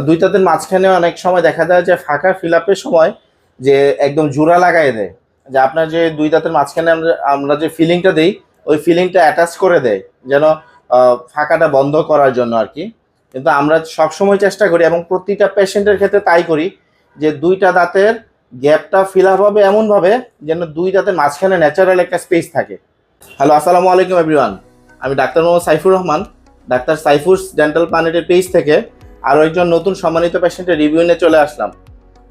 আর দুই দাঁতের মাঝখানে অনেক সময় দেখা যায় যে ফাঁকা ফিল সময় যে একদম জোড়া লাগাই দেয়। যে আপনার যে দুই দাঁতের মাঝখানে আমরা আমরা যে ফিলিংটা দিই, ওই ফিলিংটা অ্যাটাচ করে দেয়, যেন ফাঁকাটা বন্ধ করার জন্য আর কি। কিন্তু আমরা সবসময় চেষ্টা করি এবং প্রতিটা পেশেন্টের ক্ষেত্রে তাই করি যে দুইটা দাঁতের গ্যাপটা ফিল আপ হবে এমনভাবে যেন দুই দাঁতের মাঝখানে ন্যাচারাল একটা স্পেস থাকে। হ্যালো আসসালামু আলাইকুম এভরিওয়ান আমি doctor Mohammad Saifur Rahman, doctor Saifus dental প্ল্যানেটের page থেকে আরও একজন নতুন সম্মানিত পেশেন্টের রিভিউ নিয়ে চলে আসলাম।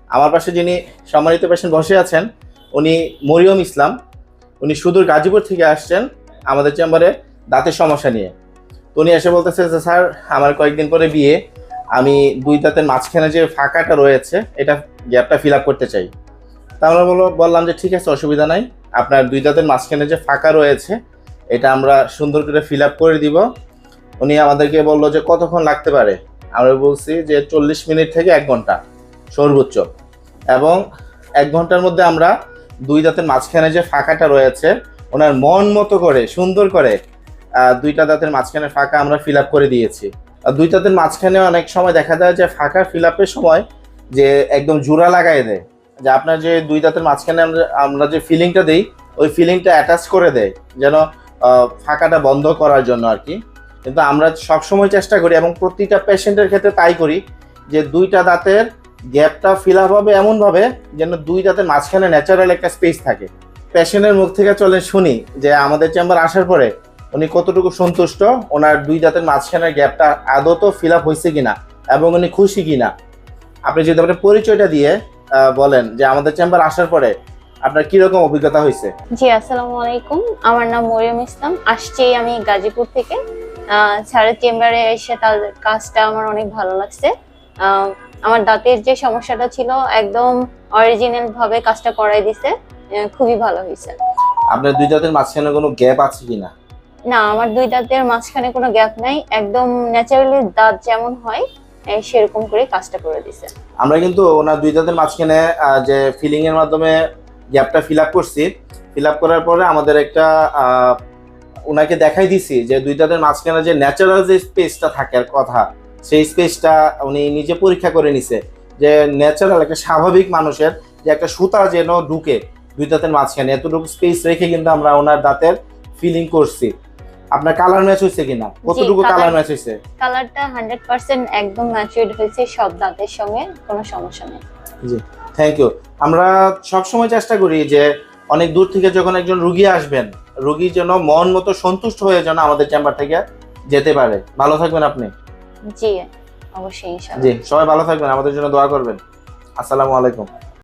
আমার পাশে যিনি সম্মানিত পেশেন্ট বসে আছেন, উনি মরিয়ম ইসলাম। উনি সুদূর গাজীপুর থেকে আসছেন আমাদের চেম্বারে দাঁতের সমস্যা নিয়ে। তো উনি এসে বলতেছে যে, স্যার, আমার কয়েকদিন পরে বিয়ে। আমি দুই দাঁতের মাঝখানে যে ফাঁকাটা রয়েছে, এটা গ্যাপটা ফিল আপ করতে চাই। তা আমরা বললো- বললাম যে, ঠিক আছে, অসুবিধা নাই। আপনার দুই দাঁতের মাঝখানে যে ফাঁকা রয়েছে, এটা আমরা সুন্দর করে ফিল আপ করে দিব। উনি আমাদেরকে বলল যে, কতক্ষণ লাগতে পারে? আমরা বলছি যে চল্লিশ মিনিট থেকে এক ঘণ্টা সর্বোচ্চ। এবং এক ঘণ্টার মধ্যে আমরা দুই দাঁতের মাঝখানে যে ফাঁকাটা রয়েছে, ওনার মন মতো করে, সুন্দর করে দুইটা দাঁতের মাঝখানে ফাঁকা আমরা ফিল করে দিয়েছি। আর দুই দাঁতের মাঝখানে অনেক সময় দেখা যায় যে ফাঁকা ফিল সময় যে একদম জোড়া লাগাই দেয়। যে আপনার যে দুই দাঁতের মাঝখানে আমরা আমরা যে ফিলিংটা দিই, ওই ফিলিংটা অ্যাটাচ করে দেয় যেন ফাঁকাটা বন্ধ করার জন্য আর কি। কিন্তু আমরা সবসময় চেষ্টা করি এবং প্রতিটা পেশেন্টের ক্ষেত্রে তাই করি যে দুইটা দাঁতের গ্যাপটা ফিল আপ হবে এমনভাবে যেন দুই দাঁতের মাঝখানে ন্যাচারাল একটা স্পেস থাকে। পেশেন্টের মুখ থেকে চলে শুনি যে আমাদের চেম্বার আসার পরে উনি কতটুকু সন্তুষ্ট, ওনার দুই দাঁতের মাঝখানের গ্যাপটা আদৌ ফিল আপ হয়েছে কিনা এবং উনি খুশি কিনা। আপনি যদি আপনার পরিচয়টা দিয়ে বলেন যে আমাদের চেম্বার আসার পরে আপনার কীরকম অভিজ্ঞতা হয়েছে? জি, আসসালামু আলাইকুম। আমার নাম মরিয়ম ইসলাম। আসছি আমি গাজীপুর থেকে। স্যারের চেম্বারে এসে তার কাজটা আমার অনেক ভালো লাগছে। আমার দাঁতের যে সমস্যাটা ছিল একদম অরিজিনাল ভাবে কাজটা করাই দিছে খুবই ভালো হয়েছে। আপনার দুই দাঁতের মাঝখানে কোনো গ্যাপ আছে কিনা? না আমার দুই দাঁতের মাঝখানে কোনো গ্যাপ নাই একদম ন্যাচারালি দাঁত যেমন হয় সেরকম করে কাজটা করে দিছে। আমরা কিন্তু ওনার দুই দাঁতের মাঝখানে যে ফিলিং এর মাধ্যমে গ্যাপটা ফিল আপ করছি ফিল আপ করার পরে আমাদের একটা ওনাকে দেখাই দিছি যে দুই দাঁতের মাঝখানে যে ন্যাচারাল যে স্পেসটা থাকার কথা সেই স্পেসটা উনি নিজে পরীক্ষা করে নিছে যে ন্যাচারাল একটা স্বাভাবিক মানুষের যে একটা সুতা যেন ঢুকে দুই দাঁতের মাঝখানে। এতটুকু স্পেস রেখে কিন্তু আমরা ওনার দাঁতের ফিলিং করছি। আপনার কালার ম্যাচ হয়েছে কিনা? কতটুকু কালার ম্যাচ হয়েছে? কালারটা হান্ড্রেড পার্সেন্ট একদম ম্যাচুয়ার্ড হয়েছে সব দাঁতের সঙ্গে কোনো সমস্যা নেই। জি থ্যাংক ইউ আমরা সবসময় চেষ্টা করি যে অনেক দূর থেকে যখন একজন রুগী আসবেন রুগী যেন মন মতো সন্তুষ্ট হয়ে যেন আমাদের চেম্বার থেকে যেতে পারে। ভালো থাকবেন আপনি। জি অবশ্যই জি সবাই ভালো থাকবেন আমাদের জন্য দোয়া করবেন। আসসালামু আলাইকুম।